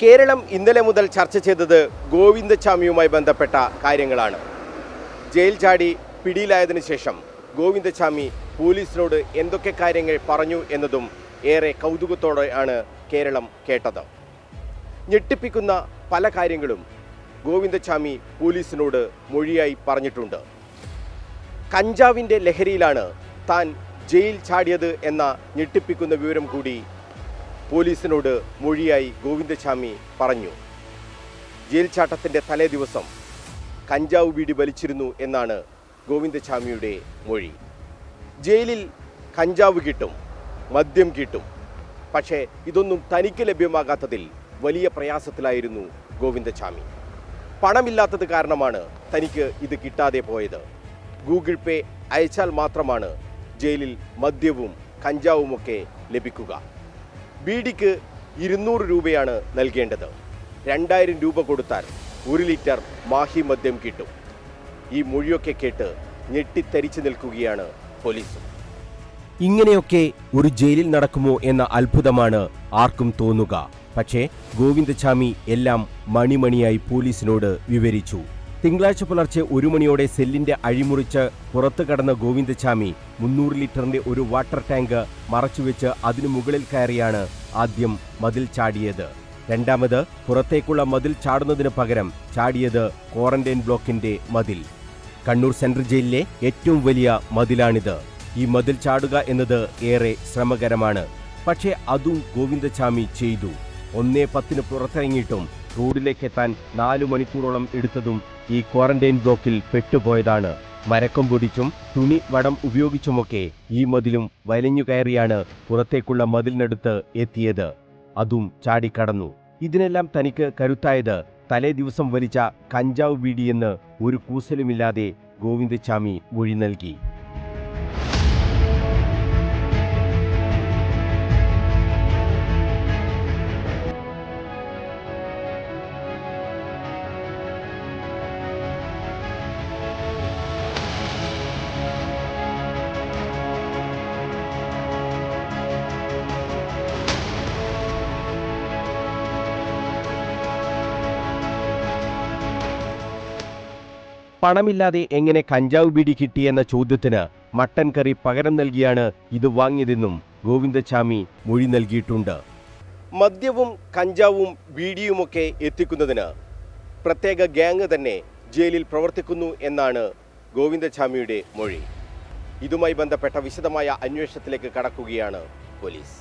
കേരളം ഇന്നലെ മുതൽ ചർച്ച ചെയ്തത് ഗോവിന്ദച്ചാമിയുമായി ബന്ധപ്പെട്ട കാര്യങ്ങളാണ്. ജയിൽ ചാടി പിടിയിലായതിനു ശേഷം ഗോവിന്ദച്ചാമി പോലീസിനോട് എന്തൊക്കെ കാര്യങ്ങൾ പറഞ്ഞു എന്നതും ഏറെ കൗതുകത്തോടെയാണ് കേരളം കേട്ടത്. ഞെട്ടിപ്പിക്കുന്ന പല കാര്യങ്ങളും ഗോവിന്ദച്ചാമി പോലീസിനോട് മൊഴിയായി പറഞ്ഞിട്ടുണ്ട്. കഞ്ചാവിന്റെ ലഹരിയിലാണ് താൻ ജയിൽ ചാടിയത് എന്ന ഞെട്ടിപ്പിക്കുന്ന വിവരം കൂടി പോലീസിനോട് മൊഴിയായി ഗോവിന്ദസ്വാമി പറഞ്ഞു. ജയിൽ ചാട്ടത്തിന്റെ തലേ ദിവസം കഞ്ചാവ് വീടി വലിച്ചിരുന്നു എന്നാണ് ഗോവിന്ദസ്വാമിയുടെ മൊഴി. ജയിലിൽ കഞ്ചാവ് കിട്ടും മദ്യം കിട്ടും. പക്ഷേ ഇതൊന്നും തനിക്ക് ലഭ്യമാകാത്തതിൽ വലിയ പ്രയാസത്തിലായിരുന്നു ഗോവിന്ദസ്വാമി. പണമില്ലാത്തത് കാരണമാണ് തനിക്ക് ഇത് കിട്ടാതെ പോയത്. ഗൂഗിൾ പേ അയച്ചാൽ മാത്രമാണ് ജയിലിൽ മദ്യവും കഞ്ചാവുമൊക്കെ ലഭിക്കുക. ബീഡിക്ക് ഇരുന്നൂറ് രൂപയാണ് നൽകേണ്ടത്. രണ്ടായിരം രൂപ കൊടുത്താൽ ഒരു ലിറ്റർ മാഹി മദ്യം കിട്ടും. ഈ മൊഴിയൊക്കെ കേട്ട് ഞെട്ടിത്തരിച്ചു നിൽക്കുകയാണ് പോലീസ്. ഇങ്ങനെയൊക്കെ ഒരു ജയിലിൽ നടക്കുമോ എന്ന അത്ഭുതമാണ് ആർക്കും തോന്നുക. പക്ഷേ ഗോവിന്ദചാമി എല്ലാം മണിമണിയായി പോലീസിനോട് വിവരിച്ചു. തിങ്കളാഴ്ച പുലർച്ചെ ഒരു മണിയോടെ സെല്ലിന്റെ അഴിമുറിച്ച് പുറത്തു കടന്ന ഗോവിന്ദചാമി മുന്നൂറ് ലിറ്ററിന്റെ ഒരു വാട്ടർ ടാങ്ക് മറച്ചുവെച്ച് അതിനു മുകളിൽ കയറിയാണ് ആദ്യം മതിൽ ചാടിയത്. രണ്ടാമത് പുറത്തേക്കുള്ള മതിൽ ചാടുന്നതിന് പകരം ചാടിയത് ക്വാറന്റൈൻ ബ്ലോക്കിന്റെ മതിൽ. കണ്ണൂർ സെൻട്രൽ ജയിലിലെ ഏറ്റവും വലിയ മതിലാണിത്. ഈ മതിൽ ചാടുക എന്നത് ഏറെ ശ്രമകരമാണ്. പക്ഷേ അതും ഗോവിന്ദചാമി ചെയ്തു. ഒന്നേ പത്തിന് പുറത്തിറങ്ങിയിട്ടും റോഡിലേക്ക് എത്താൻ നാലു മണിക്കൂറോളം എടുത്തതും ഈ ക്വാറന്റൈൻ ബ്ലോക്കിൽ പെട്ടുപോയതാണ്. മരക്കം പൊടിച്ചും തുണി വടം ഉപയോഗിച്ചുമൊക്കെ ഈ മതിലും വലഞ്ഞു കയറിയാണ് പുറത്തേക്കുള്ള മതിലിനടുത്ത് എത്തിയത്. അതും ചാടിക്കടന്നു. ഇതിനെല്ലാം തനിക്ക് കരുത്തായത് തലേ ദിവസം വലിച്ച കഞ്ചാവ് ബീഡിയെന്ന് ഒരു കൂസലുമില്ലാതെ ഗോവിന്ദചാമി മൊഴി നൽകി. പണമില്ലാതെ എങ്ങനെ കഞ്ചാവ് ബീഡി കിട്ടിയെന്ന ചോദ്യത്തിന് മട്ടൻ കറി പകരം നൽകിയാണ് ഇത് വാങ്ങിയതെന്നും ഗോവിന്ദചാമി മൊഴി നൽകിയിട്ടുണ്ട്. മദ്യവും കഞ്ചാവും ബീഡിയുമൊക്കെ എത്തിക്കുന്നതിന് പ്രത്യേക ഗ്യാങ് തന്നെ ജയിലിൽ പ്രവർത്തിക്കുന്നു എന്നാണ് ഗോവിന്ദചാമിയുടെ മൊഴി. ഇതുമായി ബന്ധപ്പെട്ട വിശദമായ അന്വേഷണത്തിലേക്ക് കടക്കുകയാണ് പോലീസ്.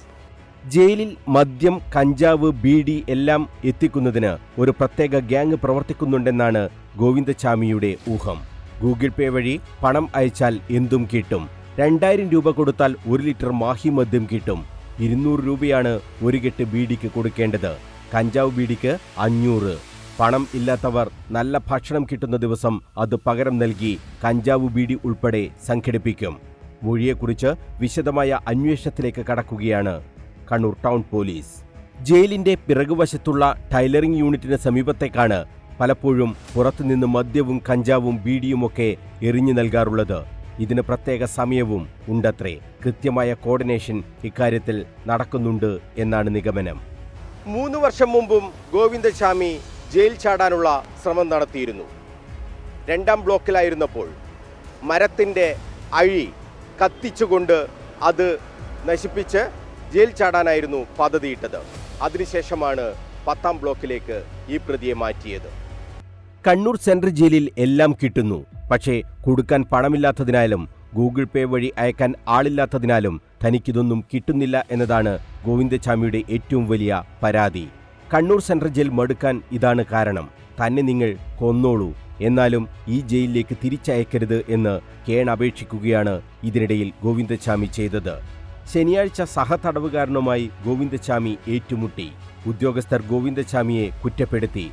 ജയിലിൽ മദ്യം കഞ്ചാവ് ബീഡി എല്ലാം എത്തിക്കുന്നതിന് ഒരു പ്രത്യേക ഗ്യാങ് പ്രവർത്തിക്കുന്നുണ്ടെന്നാണ് ഗോവിന്ദചാമിയുടെ ഊഹം. ഗൂഗിൾ പേ വഴി പണം അയച്ചാൽ എന്തും കിട്ടും. രണ്ടായിരം രൂപ കൊടുത്താൽ ഒരു ലിറ്റർ മാഹി മദ്യം കിട്ടും. ഇരുന്നൂറ് രൂപയാണ് ഒരു കെട്ട് ബീഡിക്ക് കൊടുക്കേണ്ടത്. കഞ്ചാവ് ബീഡിക്ക് അഞ്ഞൂറ്. പണം ഇല്ലാത്തവർ നല്ല ഭക്ഷണം കിട്ടുന്ന ദിവസം അത് പകരം നൽകി കഞ്ചാവ് ബീഡി ഉൾപ്പെടെ സംഘടിപ്പിക്കും. മൊഴിയെക്കുറിച്ച് വിശദമായ അന്വേഷണത്തിലേക്ക് കടക്കുകയാണ് കണ്ണൂർ ടൗൺ പോലീസ്. ജയിലിന്റെ പിറകുവശത്തുള്ള ടൈലറിംഗ് യൂണിറ്റിന് സമീപത്തേക്കാണ് പലപ്പോഴും പുറത്തുനിന്ന് മദ്യവും കഞ്ചാവും ബീഡിയുമൊക്കെ എറിഞ്ഞു നൽകാറുള്ളത്. ഇതിന് പ്രത്യേക സമയവും ഉണ്ടത്രേ. കൃത്യമായ കോർഡിനേഷൻ ഇക്കാര്യത്തിൽ നടക്കുന്നുണ്ട് എന്നാണ് നിഗമനം. മൂന്ന് വർഷം മുമ്പും ഗോവിന്ദസ്വാമി ജയിൽ ചാടാനുള്ള ശ്രമം നടത്തിയിരുന്നു. രണ്ടാം ബ്ലോക്കിലായിരുന്നപ്പോൾ മരത്തിന്റെ അഴി കത്തിച്ചുകൊണ്ട് അത് നശിപ്പിച്ച് ജയിൽ ചാടാനായിരുന്നു പദ്ധതിയിട്ടത്. അതിനുശേഷമാണ് പത്താം ബ്ലോക്കിലേക്ക് ഈ പ്രതിയെ മാറ്റിയത്. കണ്ണൂർ സെൻട്രൽ ജയിലിൽ എല്ലാം കിട്ടുന്നു. പക്ഷേ കൊടുക്കാൻ പണമില്ലാത്തതിനാലും ഗൂഗിൾ പേ വഴി അയക്കാൻ ആളില്ലാത്തതിനാലും തനിക്കിതൊന്നും കിട്ടുന്നില്ല എന്നതാണ് ഗോവിന്ദചാമിയുടെ ഏറ്റവും വലിയ പരാതി. കണ്ണൂർ സെൻട്രൽ ജയിൽ മടുക്കാൻ ഇതാണ് കാരണം. തന്നെ നിങ്ങൾ കൊന്നോളൂ. എന്നാലും ഈ ജയിലിലേക്ക് തിരിച്ചയക്കരുത് എന്ന് കേൺ അപേക്ഷിക്കുകയാണ് ഇതിനിടയിൽ ഗോവിന്ദചാമി ചെയ്തത്. ശനിയാഴ്ച സഹതടവുകാരനുമായി ഗോവിന്ദചാമി ഏറ്റുമുട്ടി. ഉദ്യോഗസ്ഥർ ഗോവിന്ദചാമിയെ കുറ്റപ്പെടുത്തി.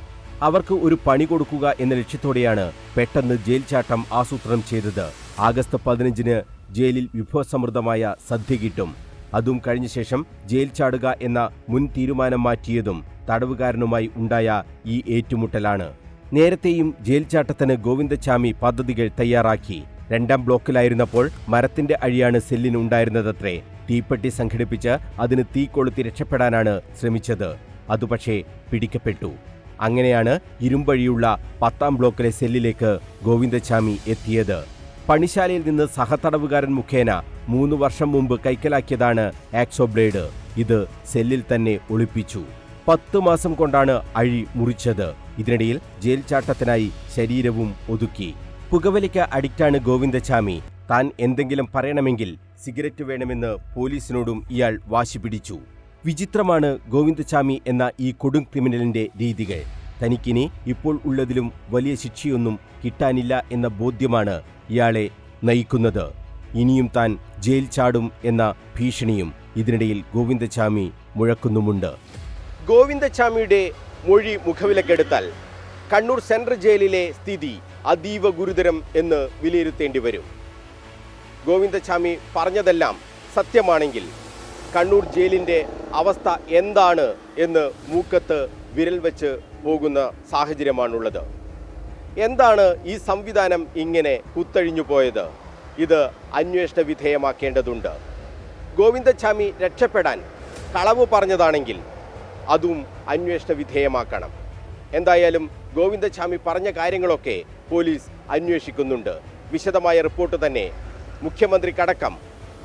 അവർക്ക് ഒരു പണി കൊടുക്കുക എന്ന ലക്ഷ്യത്തോടെയാണ് പെട്ടെന്ന് ജയിൽ ചാട്ടം ആസൂത്രണം ചെയ്തത്. ആഗസ്റ്റ് പതിനഞ്ചിന് ജയിലിൽ വിഭവസമൃദ്ധമായ സദ്യ കിട്ടും. അതും കഴിഞ്ഞ ശേഷം ജയിൽ ചാടുക എന്ന മുൻ തീരുമാനം മാറ്റിയതും തടവുകാരനുമായി ഉണ്ടായ ഈ ഏറ്റുമുട്ടലാണ്. നേരത്തെയും ജയിൽ ചാട്ടത്തിന് ഗോവിന്ദചാമി പദ്ധതികൾ തയ്യാറാക്കി. രണ്ടാം ബ്ലോക്കിലായിരുന്നപ്പോൾ മരത്തിന്റെ അഴിയാണ് സെല്ലിന് ഉണ്ടായിരുന്നതത്രേ. തീപ്പെട്ടി സംഘടിപ്പിച്ച് അതിന് തീ കൊളുത്തി രക്ഷപ്പെടാനാണ് ശ്രമിച്ചത്. അതുപക്ഷേ പിടിക്കപ്പെട്ടു. അങ്ങനെയാണ് ഇരുമ്പഴിയുള്ള പത്താം ബ്ലോക്കിലെ സെല്ലിലേക്ക് ഗോവിന്ദച്ചാമി എത്തിയത്. പണിശാലയിൽ നിന്ന് സഹതടവുകാരൻ മുഖേന മൂന്ന് വർഷം മുമ്പ് കൈക്കലാക്കിയതാണ് ആക്സോ ബ്ലേഡ്. ഇത് സെല്ലിൽ തന്നെ ഒളിപ്പിച്ചു. പത്ത് മാസം കൊണ്ടാണ് അഴി മുറിച്ചത്. ഇതിനിടയിൽ ജയിൽ ചാട്ടത്തിനായി ശരീരവും ഒതുക്കി. പുകവലിക്ക് അഡിക്റ്റാണ് ഗോവിന്ദച്ചാമി താൻ എന്തെങ്കിലും പറയണമെങ്കിൽ സിഗരറ്റ് വേണമെന്ന് പോലീസിനോടും ഇയാൾ വാശി പിടിച്ചു. വിചിത്രമാണ് ഗോവിന്ദച്ചാമി എന്ന ഈ കൊടും ക്രിമിനലിന്റെ രീതികൾ. തനിക്കിനി ഇപ്പോൾ ഉള്ളതിലും വലിയ ശിക്ഷയൊന്നും കിട്ടാനില്ല എന്ന ബോധ്യമാണ് ഇയാളെ നയിക്കുന്നത്. ഇനിയും താൻ ജയിൽ ചാടും എന്ന ഭീഷണിയും ഇതിനിടയിൽ ഗോവിന്ദച്ചാമി മുഴക്കുന്നുമുണ്ട്. ഗോവിന്ദച്ചാമിയുടെ മൊഴി മുഖവിലക്കെടുത്താൽ കണ്ണൂർ സെൻട്രൽ ജയിലിലെ സ്ഥിതി അതീവ ഗുരുതരം എന്ന് വിലയിരുത്തേണ്ടി വരും. ഗോവിന്ദസ്വാമി പറഞ്ഞതെല്ലാം സത്യമാണെങ്കിൽ കണ്ണൂർ ജയിലിന്റെ അവസ്ഥ എന്താണ് എന്ന് മൂക്കത്ത് വിരൽ വെച്ച് പോകുന്ന സാഹചര്യമാണുള്ളത്. എന്താണ് ഈ സംവിധാനം ഇങ്ങനെ കുത്തഴിഞ്ഞു പോയത്? ഇത് അന്വേഷണ വിധേയമാക്കേണ്ടതുണ്ട്. ഗോവിന്ദസ്വാമി രക്ഷപ്പെടാൻ കളവ് പറഞ്ഞതാണെങ്കിൽ അതും അന്വേഷണ വിധേയമാക്കണം. എന്തായാലും ഗോവിന്ദച്ചാമി പറഞ്ഞ കാര്യങ്ങളൊക്കെ പോലീസ് അന്വേഷിക്കുന്നുണ്ട്. വിശദമായ റിപ്പോർട്ട് തന്നെ മുഖ്യമന്ത്രിക്കടക്കം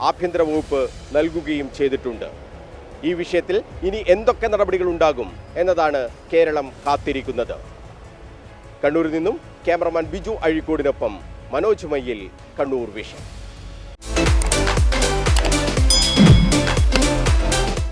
ആഭ്യന്തര വകുപ്പ് നൽകുകയും ചെയ്തിട്ടുണ്ട്. ഈ വിഷയത്തിൽ ഇനി എന്തൊക്കെ നടപടികൾ ഉണ്ടാകും എന്നതാണ് കേരളം കാത്തിരിക്കുന്നത്. കണ്ണൂരിൽ നിന്നും ക്യാമറമാൻ ബിജു അഴീക്കോടിനൊപ്പം മനോജ് മയ്യിൽ കണ്ണൂർ വിഷൻ.